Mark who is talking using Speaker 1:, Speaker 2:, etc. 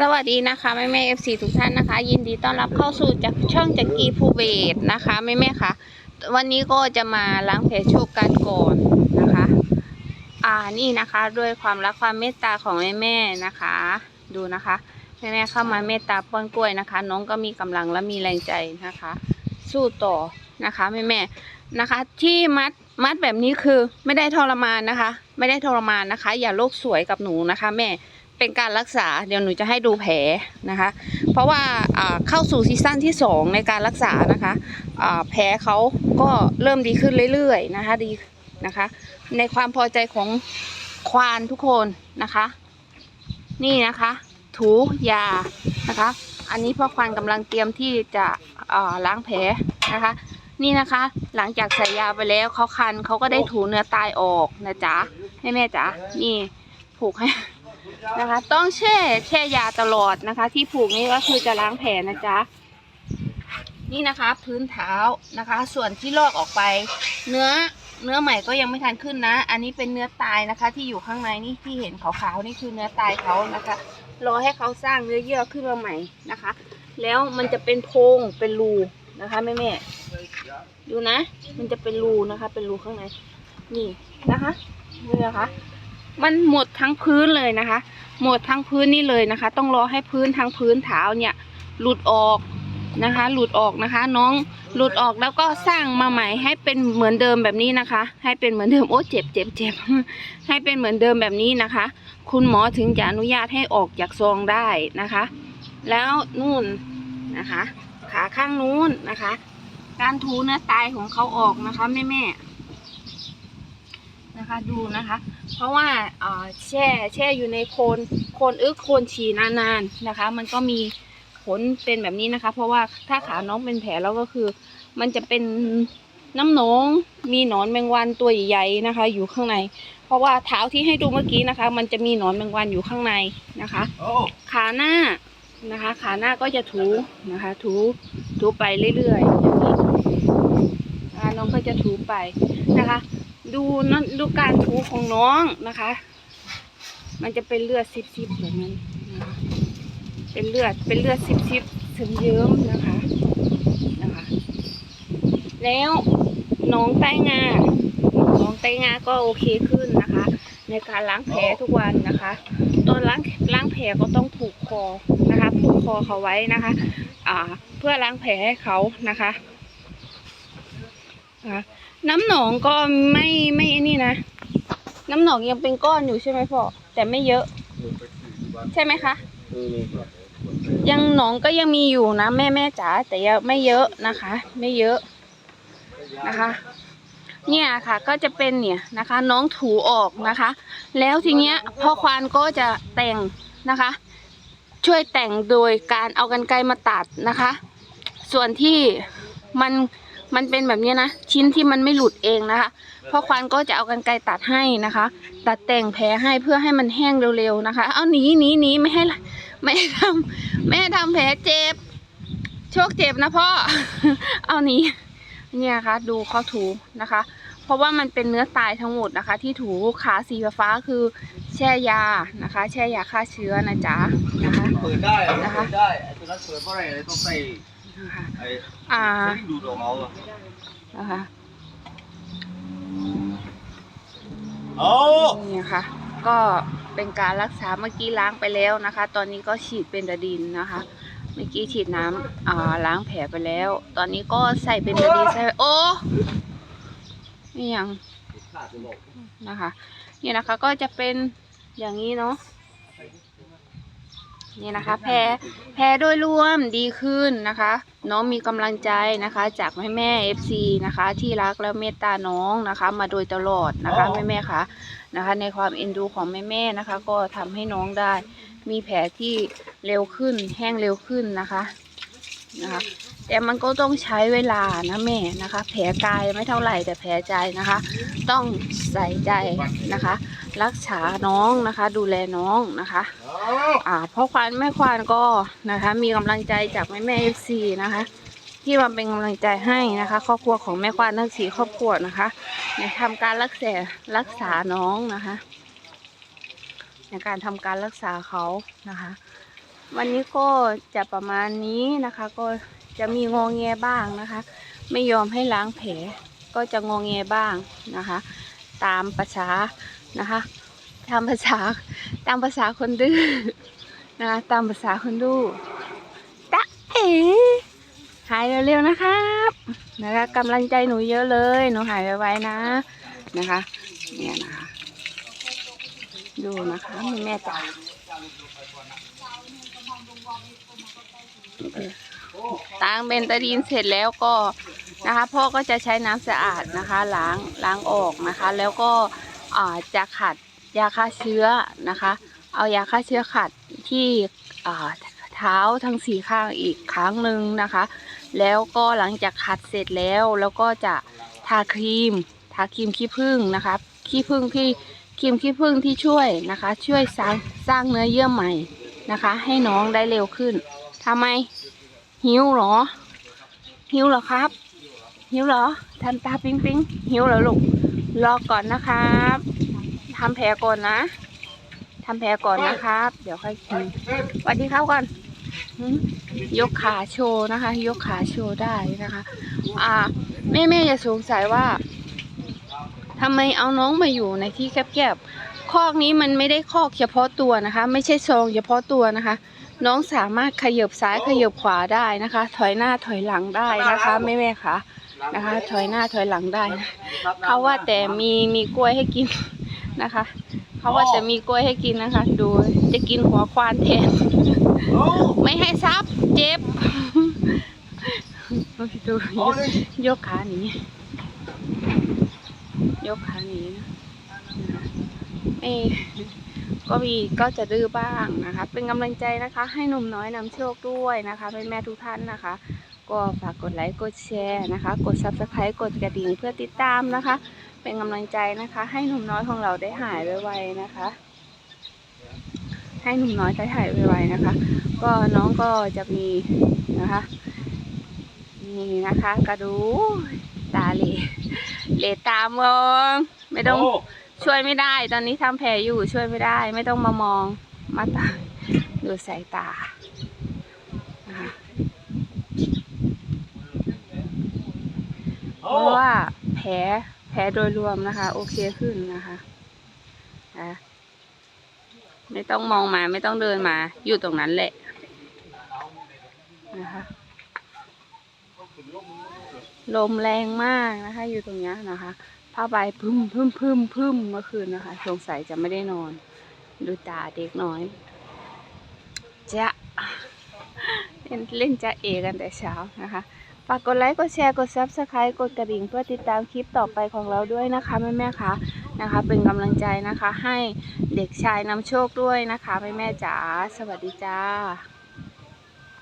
Speaker 1: สวัสดีนะคะแม่แม่เอฟซีทุกท่านนะคะ ยินดีต้อนรับเข้าสู่จากช่องจากกีภูเบศนะคะแม่แม่คะวันนี้ก็จะมาล้างแผลโชคกันก่อนนะคะ อ่านี่นะคะด้วยความรักความเมตตาของแม่แม่นะคะ ดูนะคะแม่แม่เข้ามาเมตตาป้อนกล้วยนะคะ น้องก็มีกำลังและมีแรงใจนะคะ สู้ต่อนะคะแม่แม่นะคะ ที่มัดมัดแบบนี้คือไม่ได้ทรมานนะคะ ไม่ได้ทรมานนะคะ อย่าโลกสวยกับหนูนะคะ แม่ เป็นการรักษาเดี๋ยวหนูจะให้ดูแผลนะคะ เพราะว่าเข้าสู่ซีซั่นที่สองในการรักษานะคะแผลเขาก็เริ่มดีขึ้นเรื่อยๆนะคะดีนะคะ ในความพอใจของควานทุกคนนะคะ นี่นะคะ ถูยานะคะ อันนี้พ่อควานกำลังเตรียมที่จะล้างแผลนะคะ นี่นะคะหลังจากใส่ยาไปแล้วเขาคันเขาก็ได้ถูเนื้อตายออกนะจ๊ะให้แม่จ๋านี่ผูกให้ นะคะ ต้องแช่แช่ยาตลอดนะคะ ที่ผูกนี้ก็คือจะล้างแผลนะจ๊ะนี่นะคะ พื้นเท้านะคะ ส่วนที่ลอกออกไป เนื้อเนื้อใหม่ก็ยังไม่ทันขึ้นนะ อันนี้เป็นเนื้อตายนะคะ ที่อยู่ข้างในนี่ที่เห็นขาวๆนี่คือเนื้อตายเขานะคะรอให้เขาสร้างเนื้อเยื่อขึ้นมาใหม่นะคะ แล้วมันจะเป็นโพรงเป็นรูนะคะแม่แม่ดูนะ มันจะเป็นรูนะคะ เป็นรูข้างในนี่นะคะนี่นะคะ มันหมดทั้งพื้นเลยนะคะ หมดทั้งพื้นนี่เลยนะคะ ต้องรอให้พื้นทั้งพื้นเท้าเนี่ยหลุดออกนะคะ หลุดออกนะคะ น้องหลุดออกแล้วก็สร้างมาใหม่ให้เป็นเหมือนเดิมแบบนี้นะคะ ให้เป็นเหมือนเดิมโอ้เจ็บเจ็บเจ็บให้เป็นเหมือนเดิมแบบนี้นะคะ คุณหมอถึงจะอนุญาตให้ออกจากซองได้นะคะ แล้วนู่นนะคะ ขาข้างนู้นนะคะ การถูเนื้อตายของเขาออกนะคะแม่แม่นะคะ ดูนะคะ เพราะว่าเอ่อแช่แช่อยู่ในโคนโคนอึกโคนฉี่นานๆนะคะ มันก็มีผลเป็นแบบนี้นะคะ เพราะว่าถ้าขาน้องเป็นแผลแล้วก็คือ มันจะเป็นน้ำหนองมีหนอนแมงวันตัวใหญ่ๆนะคะ อยู่ข้างใน เพราะว่าเท้าที่ให้ดูเมื่อกี้นะคะ มันจะมีหนอนแมงวันอยู่ข้างในนะคะ ขาหน้านะคะ ขาหน้าก็จะถูนะคะ ถูถูไปเรื่อยๆอย่างนี้นะคะน้องก็จะถูไปนะคะ ดูนะดูการถูของน้องนะคะ มันจะเป็นเลือดซิบๆแบบนั้นเป็นเลือดเป็นเลือดซิบๆซึมเยิ้มนะคะนะคะ แล้วน้องไต้งาน้องไต้งาก็โอเคขึ้นนะคะ ในการล้างแผลทุกวันนะคะ ตอนล้างล้างแผลก็ต้องผูกคอนะคะผูกคอเขาไว้นะคะ อ่า เพื่อล้างแผลให้เขานะคะ น้ำหนองก็ไม่ไม่นี่นะ น้ำหนองยังเป็นก้อนอยู่ใช่ไหมพ่อแต่ไม่เยอะ ใช่ไหมคะ ยังหนองก็ยังมีอยู่นะแม่แม่จ๋าแต่ยังไม่เยอะนะคะ ไม่เยอะนะคะ เนี่ยค่ะก็จะเป็นเนี่ยนะคะ น้องถูออกนะคะ แล้วทีเนี้ยพ่อควานก็จะแต่งนะคะ ช่วยแต่งโดยการเอากันไกรมาตัดนะคะ ส่วนที่มัน มันเป็นแบบเนี้ยนะ ชิ้นที่มันไม่หลุดเองนะคะพ่อควานก็จะเอากันไกรตัดให้นะคะ ตัดแต่งแผลให้เพื่อให้มันแห้งเร็วๆนะคะ เอาหนีหนีหนีไม่ให้ไม่ให้ทำไม่ให้ทำแผลเจ็บ โชคเจ็บนะพ่อ เอาหนีเนี่ยค่ะดูเขาถูนะคะ เพราะว่ามันเป็นเนื้อตายทั้งหมดนะคะ ที่ถูขาสีฟ้าๆคือแช่ยานะคะ แช่ยาฆ่าเชื้อนะจ๊ะนะคะ
Speaker 2: เปิดได้อะ
Speaker 1: นะคะ
Speaker 2: เปิดได้ไอ้ตัวนั้นเปิดเพราะอะไรต้องใส่
Speaker 1: นะคะ
Speaker 2: ไอ้
Speaker 1: อ่า
Speaker 2: ที่ดูดออกเอาอะ
Speaker 1: นะคะ
Speaker 2: โอ้
Speaker 1: นี่ค่ะ ก็เป็นการรักษาเมื่อกี้ล้างไปแล้วนะคะ ตอนนี้ก็ฉีดเป็นดาดินนะคะ เมื่อกี้ฉีดน้ำอ่าล้างแผลไปแล้ว ตอนนี้ก็ใส่เป็นดาดินใส่โอ้นี่ยังนะคะ นี่นะคะก็จะเป็นอย่างนี้เนาะ นี่นะคะ แพ้แพ้โดยรวมดีขึ้นนะคะ น้องมีกำลังใจนะคะ จากแม่แม่เอฟซีนะคะ ที่รักและเมตตาน้องนะคะ มาโดยตลอดนะคะแม่แม่ค่ะนะคะ ในความเอ็นดูของแม่แม่นะคะ ก็ทำให้น้องได้ มีแผลที่เร็วขึ้น แห้งเร็วขึ้นนะคะนะคะ แต่มันก็ต้องใช้เวลานะแม่นะคะ แผลกายไม่เท่าไหร่แต่แผลใจนะคะ ต้องใส่ใจนะคะ รักษาน้องนะคะ ดูแลน้องนะคะ อ่าพ่อควานแม่ควานก็นะคะ มีกำลังใจจากแม่แม่เอฟซีนะคะ ที่มาเป็นกำลังใจให้นะคะ ครอบครัวของแม่ควานทั้งสี่ครอบครัวนะคะในทำการรักษารักษาน้องนะคะ ในการทำการรักษาเขานะคะ วันนี้ก็จะประมาณนี้นะคะก็ จะมีงอแงบ้างนะคะ ไม่ยอมให้ล้างแผลก็จะงอแงบ้างนะคะ ตามภาษานะคะ ตามภาษาตามภาษาคนดื้อนะคะตามภาษาคนดื้อตะเอ๋หายเร็วๆนะครับนะคะกำลังใจหนูเยอะเลยหนูหายไวๆนะนะคะ เนี่ยนะคะ ดูนะคะมีแม่จ๋า ตางเบนตาดีนเสร็จแล้วก็นะคะพ่อก็จะใช้น้ำสะอาดนะคะล้างล้างออกนะคะ แล้วก็จะขัดยาฆ่าเชื้อนะคะ เอายาฆ่าเชื้อขัดที่เท้าทั้งสี่ข้างอีกครั้งหนึ่งนะคะ แล้วก็หลังจากขัดเสร็จแล้วแล้วก็จะทาครีม ทาครีมขี้ผึ้งนะคะขี้ผึ้งที่ ครีมขี้ผึ้งที่ช่วยนะคะ ช่วยสร้างสร้างเนื้อเยื่อใหม่นะคะ ให้น้องได้เร็วขึ้นทำไมหิวเหรอ หิวหรอครับ หิวเหรอทำตาปิ๊งปิ๊งหิวเหรอลูกรอก่อนนะครับทำแผลก่อนนะทำแผลก่อนนะครับ เดี๋ยวค่อยกินสวัสดีครับก่อนยกขาโชว์นะคะ ยกขาโชว์ได้นะคะ อ่าแม่แม่อย่าสงสัยว่า ทำไมเอาน้องมาอยู่ในที่แคบๆคอกนี้มันไม่ได้คอกเฉพาะตัวนะคะ ไม่ใช่ซองเฉพาะตัวนะคะ น้องสามารถขยับซ้ายขยับขวาได้นะคะ ถอยหน้าถอยหลังได้นะคะแม่แม่ๆคะนะคะ ถอยหน้าถอยหลังได้นะเขาว่าแต่มีมีกล้วยให้กินนะคะเขาว่าแต่มีกล้วยให้กินนะคะ ดูจะกินหัวควานแทนไม่ให้ซับเจ็บดูยกขาหนี ยกขาหนีนะเอยก็มีก็จะดื้อบ้างนะคะ เป็นกำลังใจนะคะ ให้หนุ่มน้อยนำโชคด้วยนะคะแม่แม่ทุกท่านนะคะ ก็ฝากกดไลค์กดแชร์นะคะ กด subscribe กดกระดิ่งเพื่อติดตามนะคะ เป็นกำลังใจนะคะ ให้หนุ่มน้อยของเราได้หายไวๆนะคะ ให้หนุ่มน้อยได้หายไวๆนะคะ ก็น้องก็จะมีนะคะนี่นะคะ กระดูตาเหล เหลตามองไม่ต้องช่วยไม่ได้ ตอนนี้ทำแผลอยู่ช่วยไม่ได้ ไม่ต้องมามองมาตาดูสายตานะคะเพราะว่าแผลแผลโดยรวมนะคะ โอเคขึ้นนะคะอะไม่ต้องมองมาไม่ต้องเดินมา อยู่ตรงนั้นแหละนะคะ ลมแรงมากนะคะ อยู่ตรงนี้นะคะผ้าใบพึ่มพึ่มพึ่มพึ่มเมื่อคืนนะคะสงสัยจะไม่ได้นอน ดูตาเด็กน้อยจะเล่นเล่นจะเอกันแต่เช้านะคะฝากกดไลค์กดแชร์กดซับสไครต์กดกระดิ่งเพื่อติดตามคลิปต่อไปของเราด้วยนะคะแม่แม่คะนะคะ เป็นกำลังใจนะคะ ให้เด็กชายนำโชคด้วยนะคะแม่แม่ๆจ๋าสวัสดีจ้า